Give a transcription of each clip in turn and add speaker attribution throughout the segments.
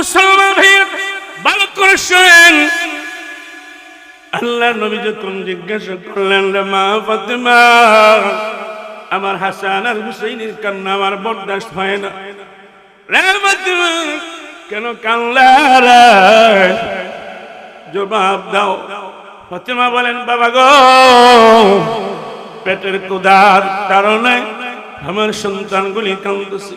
Speaker 1: মুসলমান ভাইয়ের ভালো করে শোনেন। আল্লাহ নবী যখন জিজ্ঞাসা করলেন মা ফাতেমা, আমার হাসান আর হুসাইনের কান্না আমার বরদাস্ত হয় না। রে ফাতেমা, কেন কান্লা রে? জবাব দাও। ফাতেমা বলেন, বাবা গো, পেটের কুদার কারণে আমার সন্তানগুলি কান্দছে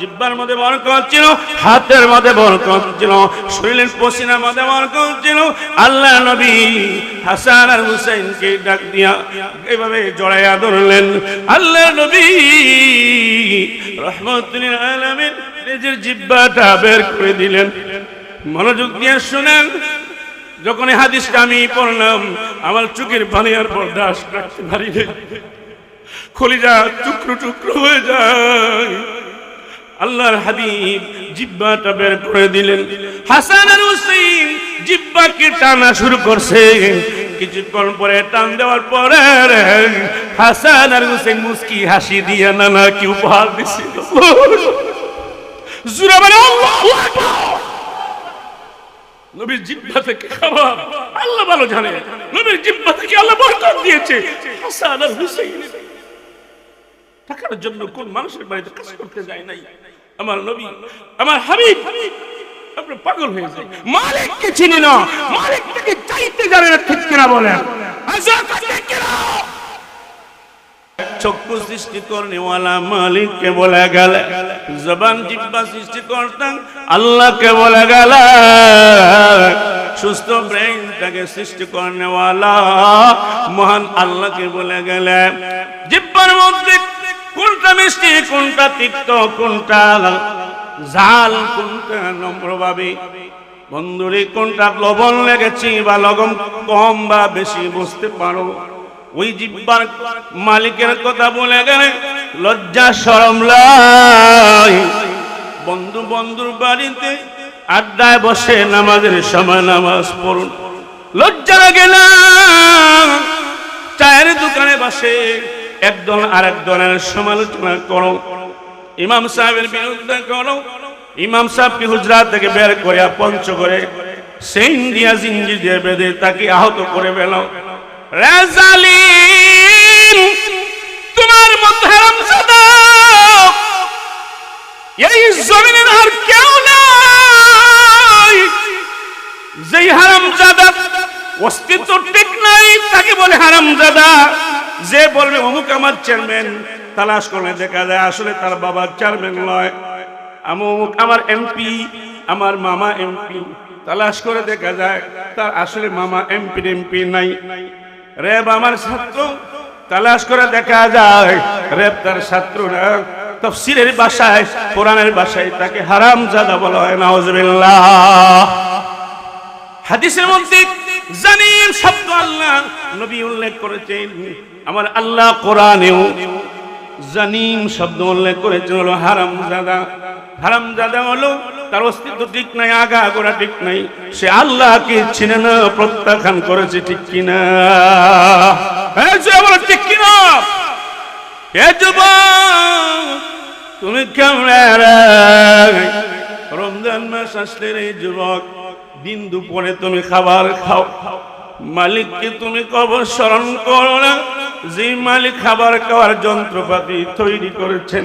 Speaker 1: জিব্বার মধ্যে বরকত ছিল, হাতের মধ্যে বরকত ছিল, শরীরের পসিনার মধ্যে বরকত ছিল। আল্লাহ নবী হাসান আর হুসাইনকে ডাক দিয়া এভাবে জড়াইয়া ধরলেন। আল্লাহ নবী রহমতুল আলামিন নিজের জিব্বাটা বের করে দিলেন। মনোযোগ দিয়ে শুনেন, যখন হাদিসটা আমি পড়লাম, আমার চোখের পানি আর বরদাস রাখতে পারি খলিজা টুকরো টুকরো হয়ে যায়। আল্লাহর হাবিব জিব্বাটা বের করে দিলেন। হাসান আর হুসেইন জিব্বাকে টানা শুরু করছে। কিছুক্ষণ পরে টান দেওয়ার পরে হাসান আর হুসেইন মুস্কি হাসি দিয়ে নানা কি উপহার দিছিল। জুরা বলে, আল্লাহু নবীর জিব্বা থেকে খাবার আল্লাহ ভালো জানে। নবীর জিব্বা থেকে আল্লাহ বরকত দিয়েছে। হাসান আর হুসাইন। টাকার জন্য কোন মানুষের বাড়িতে কাজ করতে যায় নাই আমার নবী, আমার হাবিব, আপনি পাগল হয়ে মালিককে চিনি না চাইতে না, ঠিক কিনা বলেন? চক্ষু সৃষ্টি করনেওয়ালা জবান জিব্বা সৃষ্টি করতাম, আল্লাহকে বলে গেল, সুস্থ ব্রেনটাকে সৃষ্টি মহান আল্লাহকে বলে গেলে, জিব্বার মধ্যে কোনটা মিষ্টি, কোনটা তিক্ত, কোনটা ঝাল কোনটা নম্রভাবে বন্ধুরে, কোনটা লবণ লেগেছি বা লবণ কম বা বেশি বুঝতে পারো? ওই জিব্বার মালিকের কথা বলে গেলে লজ্জা সরম বন্ধু বন্ধুর বাড়িতে আড্ডায় বসে নামাজের সময় নামাজ পড়ুন। লজ্জা লাগে না। চায়ের দোকানে বসে একদল আরেক দলের সমালোচনা করো। ইমাম সাহেবের বিরুদ্ধে করো। ইমাম সাহেবকে হুজরাত থেকে বের করে পঞ্চ করে সেই ইন্ডিয়া জিঞ্জি দিয়ে বেঁধে তাকে আহত করে বেল তোমার মতো হারাম এই জমিনের আর কেউ নাই। যেই হারাম জাদা অস্তিত্ব ঠিক নাই, তাকে বলে হারাম জাদা যে বলবে, অমুক আমার চেয়ারম্যান তালাশ করলে দেখা যায়, আসলে তার বাবার চেয়ারম্যান নয়। অমুক আমার এমপি আমার মামা এমপি তালাশ করে দেখা যায়, তার আসলে মামা এমপি এমপি নাই। রেব আমার ছাত্র, তালাশ করে দেখা যায় রেব তার ছাত্র না। তফসিরের বাসায়, কোরআনের বাসায় তাকে হারাম জাদা বলা হয়, নাউজুবিল্লাহ। হাদিসের মধ্যে জানিম শব্দ আল্লাহ নবী উল্লেখ করেছেন। আমার আল্লাহ কোরআনেও জানিম শব্দ উল্লেখ করেছেন হলো হারাম জাদা হারাম জাদা হলো তার অস্তিত্ব ঠিক নাই আগা গোড়া ঠিক নাই। সে আল্লাহকে চিনে না, প্রত্যাখ্যান করেছে ঠিক কিনা। ঠিক কিনা? এ যুবক, তুমি কেমন রমজান মাস আসলে রে যুবক দিন দুপুরে তুমি খাবার খাও। মালিককে তুমি কবর স্মরণ করো না। যে মালিক খাবার খাওয়ার যন্ত্রপাতি তৈরি করেছেন।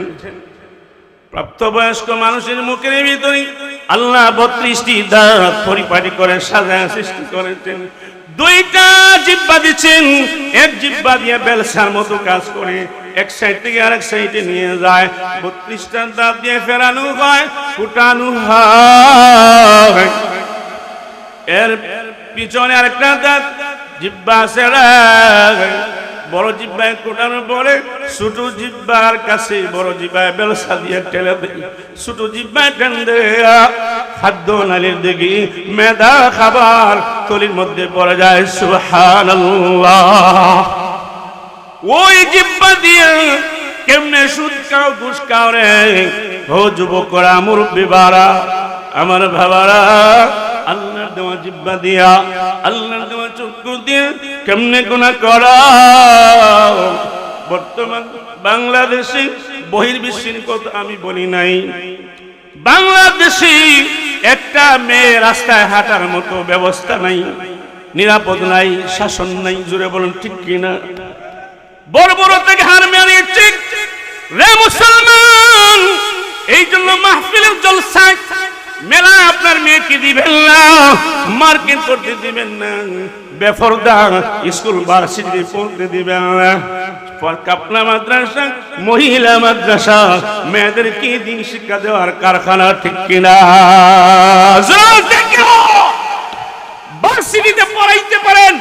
Speaker 1: প্রাপ্তবয়স্ক মানুষের মুখের ভিতরে আল্লাহ বত্রিশটি দাঁত পরিপাটি করে সাজা সৃষ্টি করেছেন। দুইটা জিব্বা দিচ্ছেন। এক জিব্বা দিয়ে বেলসার মতো কাজ করে এক সাইড থেকে আরেক সাইডে নিয়ে যায়। বত্রিশটা দাঁত দিয়ে ফেরানো হয়, ফুটানো হয়। এর পিছনে আরেকটা দাঁত জিব্বা সেরা বড় জিব্বায় কোটানোর পরে ছোট জিব্বার কাছে, বড় জিব্বায় বেলসা দিয়ে ঠেলে দেয় ছোট জিব্বায় টেন দেয়া, খাদ্য নালীর দিকে মেধা খাবার তলির মধ্যে পড়ে যায়, সুবহানাল্লাহ। ওই জিব্বা দিয়ে কেমনে সুদ খাও, ঘুষ রে? ও যুবকরা মুরব্বী বারা আমার আল্লাহর দেওয়া জিব্বা দিয়া দেওয়া চক্ষু দিয়ে কেমনে গুণা করা? বর্তমান বাংলাদেশে কথা আমি বলি নাই। বাংলাদেশে একটা মেয়ে রাস্তায় হাঁটার মতো ব্যবস্থা নাই, নিরাপদ নাই, শাসন নাই জুড়ে বলুন ঠিক কিনা? বড় বড় থেকে হার মেরিয়েছে রে মুসলমান, এই জন্য মাহফিলের জলসায় মেলা আপনার মেয়েকে দিবেন না মার্কেট করতে দিবেন না, বেফরদা স্কুল ভার্সিটি পড়তে দিবেন না। কাপলা মাদ্রাসা, মহিলা মাদ্রাসা দিন শিক্ষা দেওয়ার কারখানা ঠিক কিনা? ভার্সিটিতে পড়াইতে পারেন,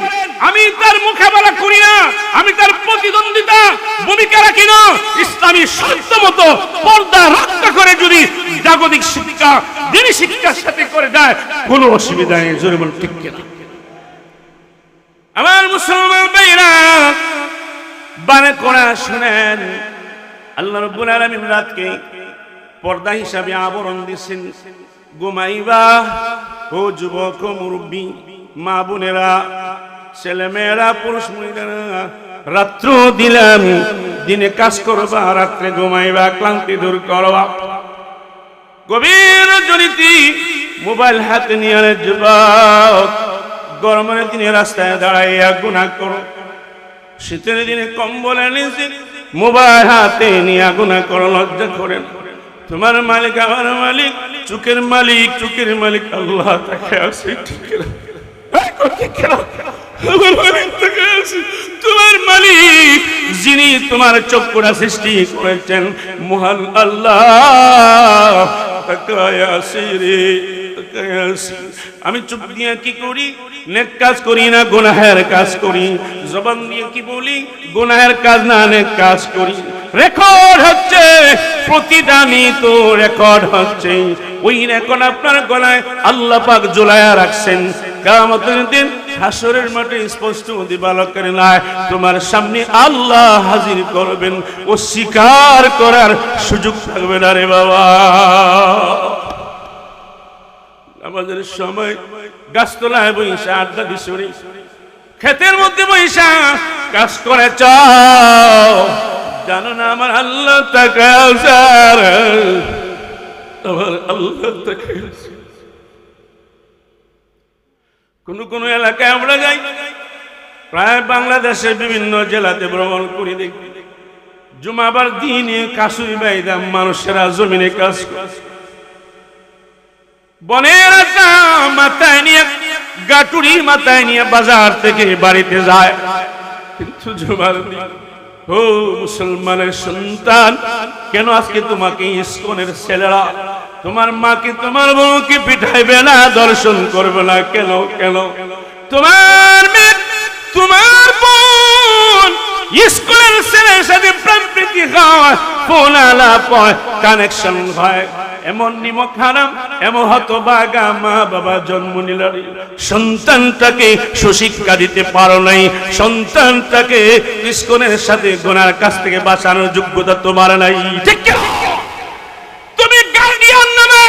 Speaker 1: আমি তার মোকাবেলা করি না, আমি তার প্রতিদ্বন্দ্বিতা, ভূমিকা রাখি না। ইসলামী সত্য মতো পর্দা রক্ষা করে যদি জাগতিক শিক্ষা, দিনী শিক্ষার সাথে করে যায় কোনো অসুবিধা নেই, জোরে বল ঠিক কিনা? আমার মুসলমান ভাইরা বানে কোরআন শুনেন, আল্লাহ রব্বুল আলামিন রাতকে পর্দা হিসাবে আবরণ দিছেন ঘুমাইবা, ও যুবক মুরব্বী, মা বোনেরা ছেলে মেয়েরা পুরুষ মহিলারা, রাত্র দিলাম, দিনে কাজ করবা, রাত্রে ঘুমাইবা, ক্লান্তি দূর করবা। গভীর জনিতি মোবাইল হাতে নিয়ে যুবক গরমের দিনে রাস্তায় দাঁড়াইয়া গুণা করো। শীতের দিনে কম্বলে এনেছে মোবাইল হাতে নিয়ে গুণা করো, লজ্জা করেন তোমার মালিক, আমার মালিক চুকের মালিক চুকের মালিক, আল্লাহ তাকে আছে। তোমার মালিক, যিনি তোমার চক্ষুরা সৃষ্টি করেছেন, মহান আল্লাহ। আমি চুপ দিয়ে কি করি? নেক কাজ করি না, গুনাহের কাজ করি। জবান দিয়ে কি বলি? গুনাহের কাজ না, নেক কাজ করি। রেকর্ড হচ্ছে, প্রতিদানই তো রেকর্ড হচ্ছে। ওই রেকর্ড আপনার গলায় আল্লাহ পাক জোলায়া রাখছেন। কামতের দিন হাসরের মাঠে স্পষ্ট দিবালকের নয় তোমার সামনে আল্লাহ হাজির করবেন, ও স্বীকার করার সুযোগ থাকবে না রে বাবা। আমাদের সময় গাছতলায় বৈশা, আড্ডা দিশরি ক্ষেতের মধ্যে বৈশা, কাজ করে চাও। জানো না আমার আল্লাহ তাকে আমার আল্লাহ তাকে কোন কোনো এলাকায় আমরা যাই। প্রায় বাংলাদেশের বিভিন্ন জেলাতে ভ্রমণ করি দেখি জুমাবার দিনে কাশুই বাইদাম মানুষেরা জমিনে কাজ বনের মাথায় নিয়ে, গাটুরি মাথায় নিয়ে বাজার থেকে বাড়িতে যায়। কিন্তু জুমার ও মুসলমানের সন্তান, কেন আজকে তোমাকে ইস্কনের ছেলেরা তোমার মাকে তোমার বউকে পিঠাইবে না, দর্শন করবে না? কেন কেন? তোমার তোমার বোন, স্কুলের ছেলের সাথে প্রেম প্রীতি ফোন আলাপ কানেকশন হয়। এমন নিমক হারাম, এমন হত বাগা মা বাবা জন্ম নিল সন্তানটাকে সুশিক্ষা দিতে পারো নাই, সন্তানটাকে ইস্কনের সাথে গোনার কাছ থেকে বাঁচানোর যোগ্যতা তোমার নাই। ঠিক কি না? তুমি গার্ডিয়ান নামে মা বাবা নামে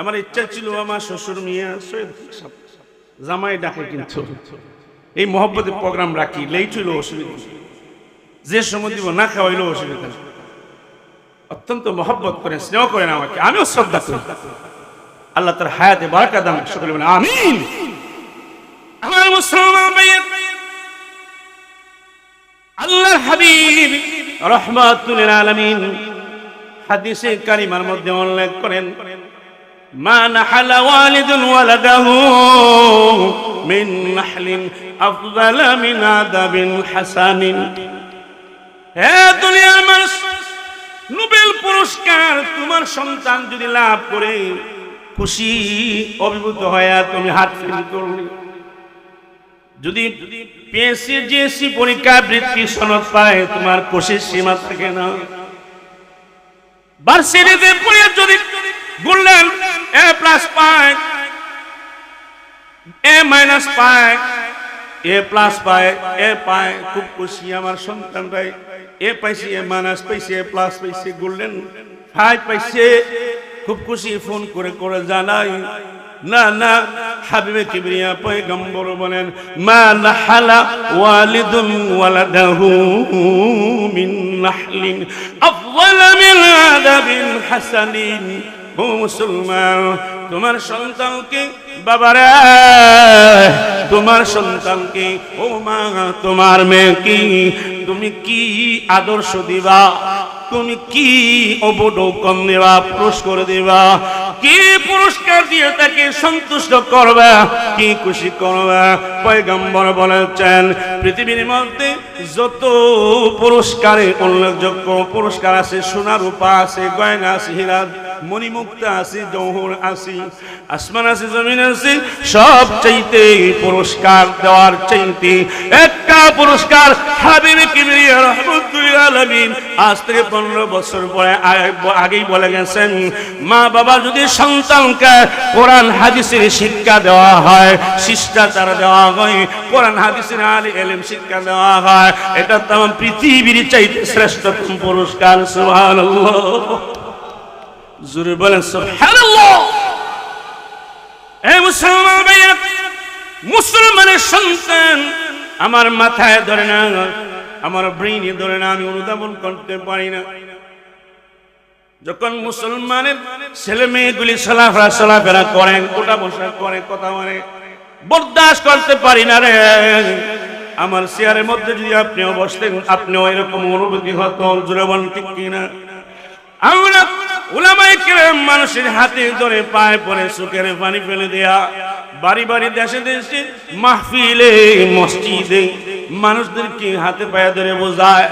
Speaker 1: আমার ইচ্ছা ছিল আমার শ্বশুর মিয়া সৈয়দ জামাই ডাকে কিন্তু। এই মহব্বতের প্রোগ্রাম রাখি লেট হইল অসুবিধা। যে সময় দিব না খাওয়াইলেও অসুবিধা অত্যন্ত মহব্বত করেন স্নেহ করেন আমাকে, আমিও শ্রদ্ধা করি। আল্লাহ তার হায়াতে বারাকা দান সকলে মুসলমান ভাইয়া আল্লাহর হাবিব রহমাতুল আলামিন হাদিসে কারিমার মধ্যে উল্লেখ করেন মা নাহালা ওয়ালিদুন ওয়ালাদাহু মিন নাহলিন আফদালা মিন আদাবিন হাসানিন। হে দুনিয়ার মানুষ, নোবেল পুরস্কার তোমার সন্তান যদি লাভ করে, খুশি, অভিভূত হয়ে তুমি হাত ফিল করলে। যদি পিএসসি জিএসসি পরীক্ষা, বৃত্তি, সনদ পায়, তোমার খুশির সীমা থাকে না। ভার্সিটিতে যদি বললেন এ প্লাস পায় এ মাইনাস পায় এ প্লাস পায় এ পায় খুব খুশি আমার সন্তানরাই। এ পাইছে, এ মাইনাস পাইছে, এ প্লাস পাইছে গোল্ডেন ফাইভ পাইছে। খুব খুশি ফোন করে করে জানাই। না না, হাবিবে কিবরিয়া পয়গম্বর বলেন, মা নাহালা ওয়ালিদুন ওয়ালাদাহু মিন নাহলিন আফদাল মিন আদাবিন হাসানিন ও মুসলমান, তোমার সন্তানকে বাবারে? তোমার সন্তানকে ও মা, তোমার মেয়েকে তুমি কি আদর্শ দিবা? তুমি কি অবডৌকন দেবা, পুরস্কার দেবা? কি পুরস্কার দিয়ে তাকে সন্তুষ্ট করবে? কি খুশি করবে? পয়গম্বর বলেছেন, পৃথিবীর মধ্যে যত পুরস্কারে উল্লেখযোগ্য পুরস্কার আছে সোনা রূপা আছে, গয়না আছে হীরা মণিমুক্তা আছে, জৌহর আছে, আসমান আছে, জমিন আছে, সব চাইতে পুরস্কার দেওয়ার চাইতে একটা পুরস্কার হাবিবে কিবরিয়া রহমতুল্লাহ আলামিন আজ থেকে পনেরো বছর পরে আগে- আগেই বলে গেছেন, মা বাবা যদি সন্তানকে কোরআন হাদিসের শিক্ষা দেওয়া হয়, শিষ্টাচার দেওয়া হয়, কোরআন হাদিসের আলী এলেম শিক্ষা দেওয়া হয়, এটা তেমন পৃথিবীর চাইতে শ্রেষ্ঠতম পুরস্কার, সুবহানাল্লাহ। জোরে বলেন মুসলমানের সন্তান আমার মাথায় ধরে না, আমার ব্রেইনে ধরে না, আমি অনুধাবন করতে পারি না। যখন মুসলমানের ছেলে মেয়েগুলি চলাফেরা চলাফেরা করে, গোটা বসা করে, কথা মানে বরদাস্ত করতে পারি না রে। আমার চেয়ারের মধ্যে যদি আপনিও বসতেন, আপনিও এরকম অনুভূতি হতো জোরে বলেন, ঠিক কিনা? আমরা উলামায়ে কেরাম মানুষের হাতে ধরে পায়ে পড়ে সুখের পানি ফেলে দেয়া। বাড়ি বাড়ি দেশে দেশে মাহফিলে, মসজিদে মানুষদেরকে হাতে পায়ে ধরে বোঝায়।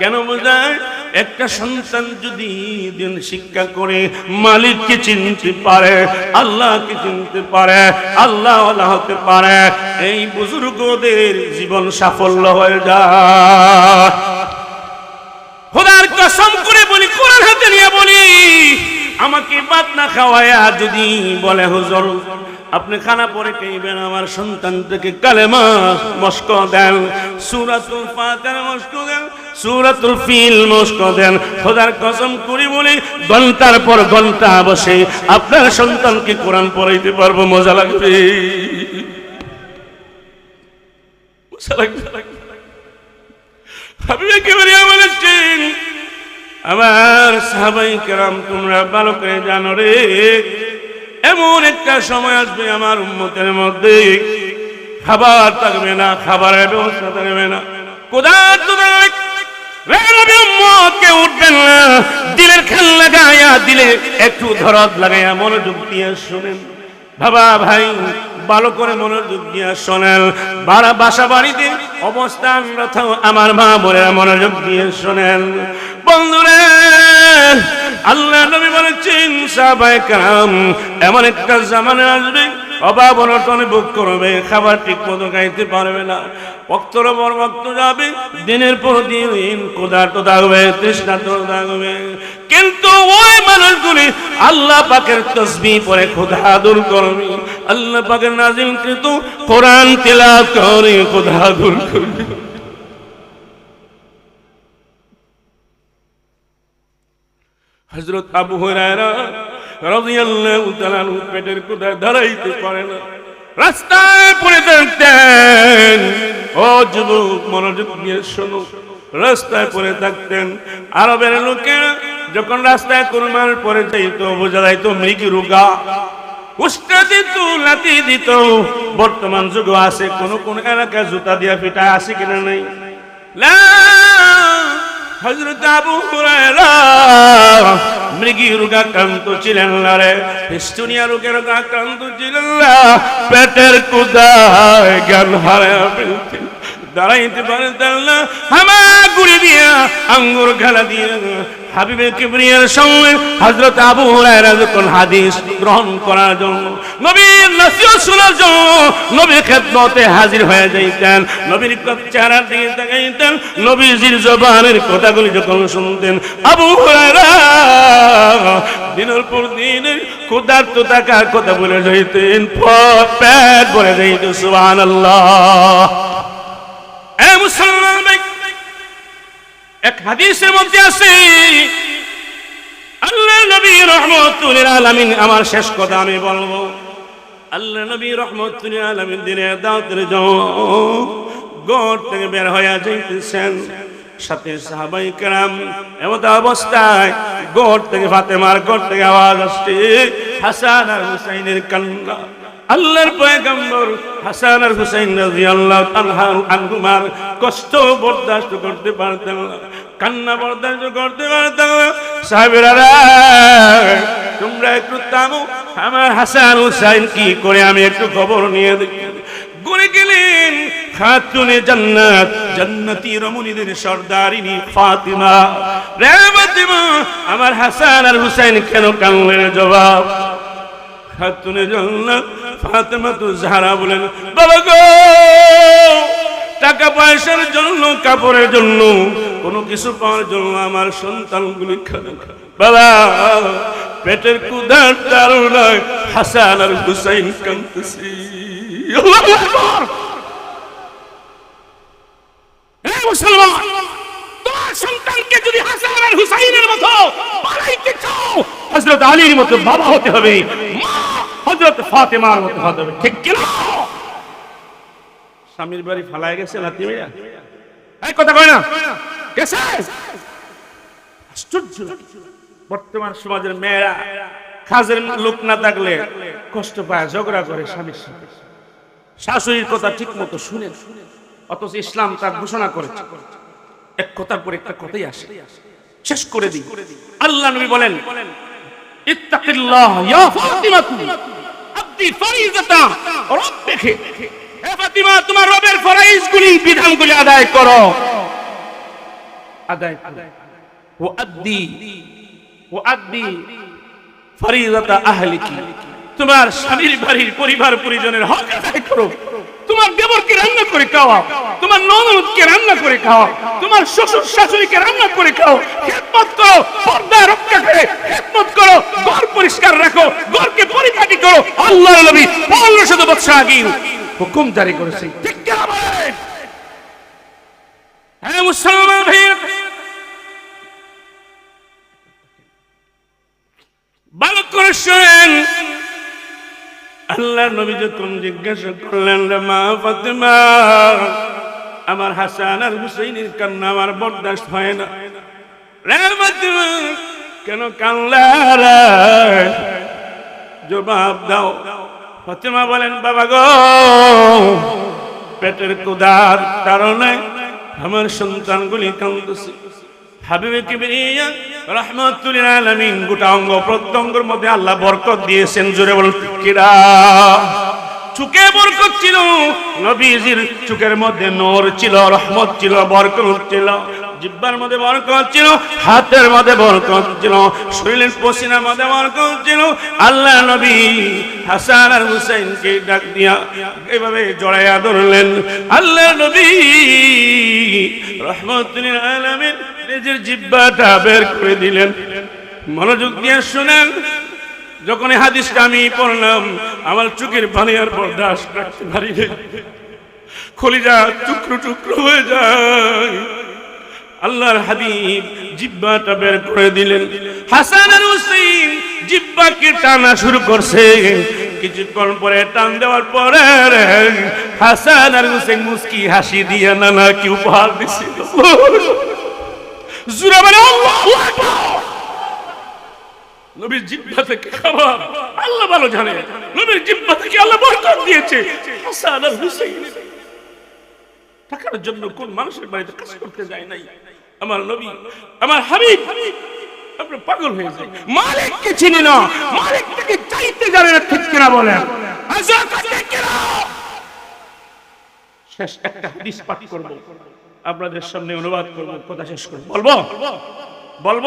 Speaker 1: কেন বোঝায়? একটা সন্তান যদি দিন শিক্ষা করে, মালিককে চিনতে পারে, আল্লাহকে চিনতে পারে আল্লাহ হতে পারে, এই বুজুর্গদের জীবন সাফল্য হয়ে যায় খোদার কসম করে বলি কোরআন হাতে নিয়ে বলি আমাকে ভাত না খাওয়ায়া যদি বলে, হুজুর, আপনি খানা পরে খাইবেন, আমার সন্তান থেকে কালেমা মস্ক দেন, সুরাতুল ফাতিহা মস্ক দেন, সুরাতুল ফিল মস্ক দেন, খোদার কসম করি বলি, ঘণ্টার পর ঘণ্টা বসে আপনার সন্তানকে কোরআন পড়াইতে পারব, মজা লাগবে? মজা লাগবে। একেবারে বলেছেন আমার সাহাবাই কেরাম, তোমরা ভালো করে জানো রে। এমন একটা সময় আসবে আমার উন্মতের মধ্যে। খাবার থাকবে না, খাবারের ব্যবস্থা থাকবে না। কোদার তোমার উঠবেন না। দিলের খেল লাগাইয়া দিলে একটু ধরত লাগাইয়া মনোযোগ দিয়ে শোনেন। বাবা ভাই, ভালো করে মনোযোগ দিয়ে শোনেন। বাসা বাড়িতে অবস্থানরত আমার মা বোনেরা মনোযোগ দিয়ে শোনেন। বন্ধুরে, আল্লাহ নবী বলেছেন, সাহাবায়ে এমন একটা জামানা আসবে, অভাব অনটনে করবে, খাবার ঠিক মতো খাইতে পারবে না। ভক্তর পর ভক্ত যাবে, দিনের পর দিন কোদার তো থাকবে তৃষ্ণা তো থাকবে কিন্তু ওই মানুষগুলি আল্লাহ পাকের তসবি পরে খোদা দূর করবে। আল্লাহ পাকের নাজিল কিন্তু কোরআন তেলা করে খোদা দূর করবে। হজরত আবু পেটের কোথায় দাঁড়াইতে পারে না। রাস্তায় পড়ে থাকতেন। ও যুবক, মনোযোগ দিয়ে শোনো। রাস্তায় পড়ে থাকতেন। আরবের লোকেরা যখন রাস্তায় কোরবান পরে যাইতো, বোঝা যাইতো মৃগী রোগা। উস্কা দিত লাতি দিত। বর্তমান যুগ আছে কোন কোন এলাকায় জুতা দিয়া পিটা আছে কিনা নাই? লা হজরত আবু হুরায়রা মৃগী রোগাক্রান্ত ছিলেন না রে। হিস্টোনিয়া রোগের আক্রান্ত ছিলেন না। পেটের কুদায় জ্ঞান হারায় ফেলতেন। দাঁড়াইতে পারতেন না। হামা গুড়ি দিয়া আঙ্গুর খেলা দিয়া হাবিবে কিবরিয়ার সঙ্গে হযরত আবু হুরায়রা যখন হাদিস গ্রহণ করার জন্য, নবীর নসিহত শোনার জন্য নবীর খেদমতে হাজির হয়ে যাইতেন, নবীর চেহারার দিকে তাকাইতেন, নবীজির জবানের কথাগুলি যখন শুনতেন, আবু হুরায়রা দিনের পর দিন ক্ষুধার্ত থাকার কথা বলে যাইতেন পেট ভরে যাইত সুবহানাল্লাহ। এ এক আছে, আল্লাহ নবী আলামিন আমার শেষ কথা আমি বলব। আল্লাহ নবী রহমতুল আলামিন দিনের দাওয়াতের জন্য গড় থেকে বের হয়ে যাইতেছেন। সাথে সাহাবাই কেরাম এমত অবস্থায় গড় থেকে ফাতেমার গড় থেকে আওয়াজ আসছে, হাসান আর হুসাইনের কান্না। আল্লাহর পয়গম্বর হাসান আর হুসাইন রাদিয়াল্লাহু তাআলা আনহুমার কষ্ট বরদাস্ত করতে পারতেন না, কান্না বরদাস্ত করতে পারতেন না। সাহেবেরা তোমরা একটু থামো, আমার হাসান হুসাইন কি করে আমি একটু খবর নিয়ে দেখি। ঘুরে গেলেন খাতুনে জান্নাত, জান্নাতি রমণীদের সর্দারিনী ফাতিমা। রে ফাতিমা, আমার হাসান আর হুসাইন কেন কানলেন জবাব? খাতুনে জান্নাত ফাতেমা তো জাহরা বলেন, বাবা গো, টাকা পয়সার জন্য, কাপড়ের জন্য, কোনো কিছু পাওয়ার জন্য আমার সন্তানগুলি খাবে বাবা, পেটের কুদার তারণায় হাসান আর হুসাইন! হে মুসলমান! সন্তানকে যদি হাসান আর হুসাইনের মতো বানাইতে চাও হযরত আলীর মতো বাবা হতে হবে মা হযরত ফাতেমার মতো হতে হবে ঠিক কি না স্বামীর বাড়ি ফালায় গেছে নাতি মেয়া এই কথা কয় না। গেছে? আশ্চর্য বর্তমান সমাজের মেয়েরা কাজের লোক না থাকলে কষ্ট পায় ঝগড়া করে স্বামীর সাথে। শাশুড়ির কথা ঠিক মতো শুনে অথচ ইসলাম তার ঘোষণা করেছে। এক কথার পর একটা কথাই আসে। শেষ করে দিই। আল্লাহ নবী বলেন, ইত্তাকিল্লাহ ইয়া ফাতিমাতু। আব্দি ফারিজাতা, রাব্বিকে। হে ফাতিমা, তোমার রবের বিধানগুলি আদায় করো। আদায় করো। ও ও ফরিদাতা আহলিকি। তোমার স্বামীর বাড়ির পরিবার পরিজনের হক আদায় করো। তোমার দেবরকে রান্না করে খাওয়া তোমার ননদকে রান্না করে খাওয়া তোমার শ্বশুর শাশুড়িকে রান্না করে খাও খেদমত করো, পর্দা রক্ষা করে খেদমত করো, ঘর পরিষ্কার রাখো, ঘরকে পরিপাটি করো। আল্লাহ নবী পনেরোশত বছর আগে হুকুম জারি করেছে ঠিক আল্লাহ নবী যখন জিজ্ঞাসা করলেন, রে মা ফাতেমা, আমার হাসান আর হুসাইনের কান্না আমার বরদাস্ত হয় না। রে ফাতেমা, কেন কান্লা রে? জবাব দাও। ফাতেমা বলেন, বাবা গো, পেটের কুদার কারণে আমার সন্তানগুলি কান্দছে গোটা অঙ্গ প্রত্যঙ্গের মধ্যে আল্লাহ বরকত দিয়েছেন জোরে বল কিরা চুকে বরকত ছিল, নবীজির চুকের মধ্যে নূর ছিল, রহমত ছিল, বরকত ছিল, জিব্বার মধ্যে বরকত ছিল, হাতের মধ্যে বরকত ছিল, শরীরের পসিনার মধ্যে বরকত ছিল, আল্লাহ নবী হাসান আর হুসাইনকে ডাক দিয়া এভাবে জড়াইয়া ধরলেন। আল্লাহ নবী রহমতুল আলামিন নিজের জিব্বাটা বের করে দিলেন। মনোযোগ দিয়ে শুনেন। যখন এই হাদিসটা আমি পড়লাম, আমার চোখের পানি আর বরদাস্ত রাখতে পারি রে। কলিজা টুকরো টুকরো হয়ে যায়। আল্লাহর হাবিব জিব্বাটা বের করে দিলেন। হাসান আর হুসেইন জিব্বাকে টানা শুরু করছে। কিছুক্ষণ পরে টান দেওয়ার পরে হাসান আর হুসেইন মুস্কি হাসি দিয়ে নানা কি উপহার দিছিল। জুরা বলে, আল্লাহু আকবার! নবীর জিব্বা থেকে খাবার। আল্লাহ ভালো জানে। নবীর জিব্বা থেকে আল্লাহ বরকত দিয়েছে। হাসান আর হুসাইন। টাকার জন্য কোন মানুষের বাড়িতে কাজ করতে যায় নাই। আমার নবী, আমার হাবিব, আপনি পাগল হয়ে যায় মালিককে চিনি না। মালিক থেকে চাইতে জানে না, ঠিক কিনা বলেন। শেষ একটা হাদিস পাঠ করব। আপনাদের সামনে অনুবাদ করব, কথা শেষ করব। বলব? বলব?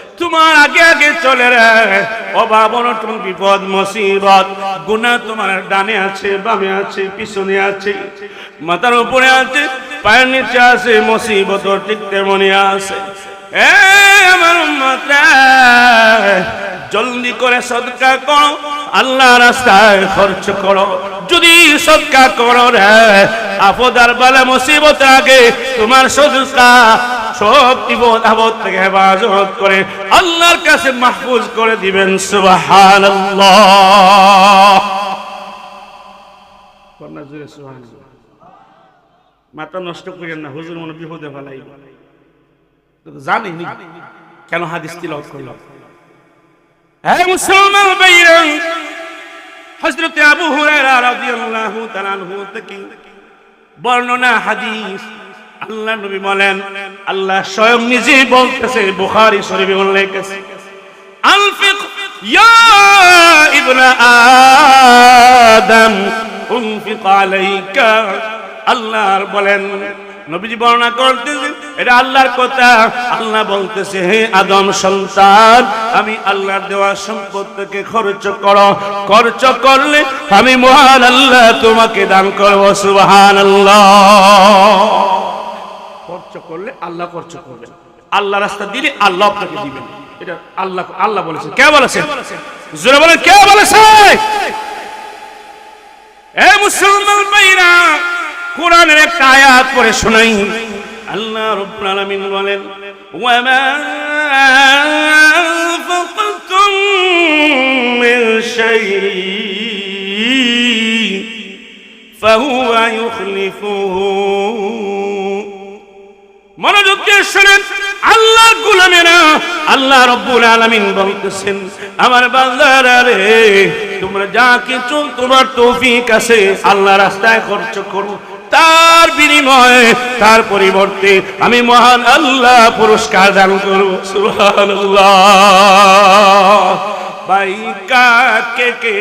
Speaker 1: তোমার আগে আগে চলে রে। অভাব অনটন বিপদ মুসিবত গুনাহ তোমার ডানে আছে বামে আছে পিছনে আছে মাথার উপরে আছে পায়ের নিচে আছে মুসিবত ঠিক তেমনই আছে। এ আমার উম্মত রে, জলদি করে সদকা করো আল্লাহ রাস্তায় খরচ করো। যদি সদকা করো রে আপদার বালা মুসিবত আগে তোমার সদকা সব থেকে হেফাজত করে আল্লাহর কাছে মাহফুজ করে দিবেন কন্যা মাথা নষ্ট করেন না, হুজুর মনে বিপদে ফেলাই জানি কেন হাদিস তিলাওয়াত করলাম। হ্যাঁ মুসলমান হযরত আবু হুরায়রা রাদিয়াল্লাহু তাআলা থেকে বর্ণনা হাদিস আল্লাহ নবী বলেন, আল্লাহ স্বয়ং নিজে বলতেছে, বুখারী শরীফে উল্লেখ আছে আনফিক ইয়া ইবনা আদম উনফিক আলাইকা। আল্লাহ বলেন, নবীজি বর্ণনা করতেছেন, এটা আল্লাহর কথা। আল্লাহ বলতেছে, হে আদম সন্তান, আমি আল্লাহর দেওয়া সম্পদ থেকে খরচ করো। খরচ করলে আমি মহান আল্লাহ তোমাকে দান করব সুবহান করলে আল্লাহ খরচ করবে। আল্লাহ রাস্তা দিলে আল্লাহ আপনাকে দিবেন। এটা আল্লাহ আল্লাহ বলেছে। কে বলেছে? জোরে বলেন কে বলেছে? এ মুসলমান ভাইরা কোরআনের একটা আয়াত পড়ে শোনাই। আল্লাহ রব্বুল আলামিন বলেন ওয়ামা আনফাকতুম মিন শাইইন ফাহুয়া ইউখলিফুহু আল্লাহর গোলামেরা আল্লাহ রব্বুল আলামিন বলতেছেন, আমার বান্দারা রে, তোমরা যা কিছু তোমার তৌফিক আছে, আল্লাহ রাস্তায় খরচ করো। তার বিনিময়ে, তার পরিবর্তে আমি মহান আল্লাহ পুরস্কার দান করব। সুবহানাল্লাহ। ভাই কে কে?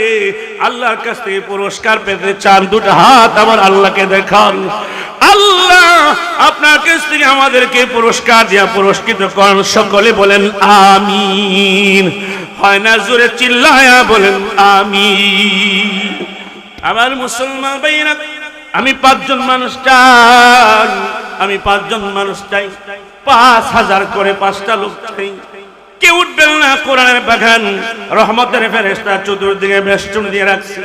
Speaker 1: আল্লাহর কাছ থেকে পুরস্কার পেতে চান, দুটো হাত আমার আল্লাহকে দেখান। আল্লাহ, আপনার কাছ থেকে আমাদেরকে পুরস্কার দিয়া পুরস্কৃত করেন। সকলে বলেন, আমিন। হয় না জোরে চিল্লায়া বলেন, আমিন। আমার মুসলমান ভাইরা আমি পাঁচজন মানুষ চাই। আমি পাঁচজন মানুষ চাই। পাঁচ হাজার করে পাঁচটা লোক চাই। কেউ উঠবেন না? কোরআনের বাগান, রহমতের ফেরেস্তা চতুর্দিকে বেষ্টন দিয়ে রাখছি।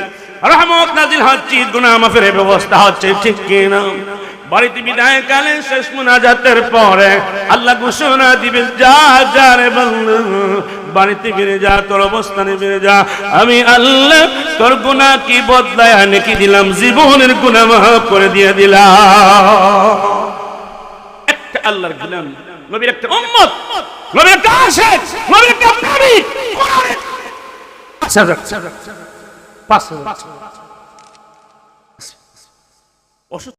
Speaker 1: রহমত নাজিল হচ্ছে, গুনাহ মাফের ব্যবস্থা হচ্ছে, ঠিক কিনা? বাড়িতে বিদায় কালে শেষ মুনাজাতের পরে আল্লাহ ঘোষণা দিবে, যা যা রে বন্ধু বাড়িতে ফিরে যা, তোর অবস্থানে ফিরে যা। আমি আল্লাহ তোর গুনাহ কি বদলায় নাকি দিলাম, জীবনের গুনাহ মাফ করে দিয়ে দিলাম। একটা আল্লাহর গোলাম নবীর একটা উম্মত। নবীর একটা আশেক নবীর একটা নবী। কোরআনের পাঁচ হাজার। অসুস্থ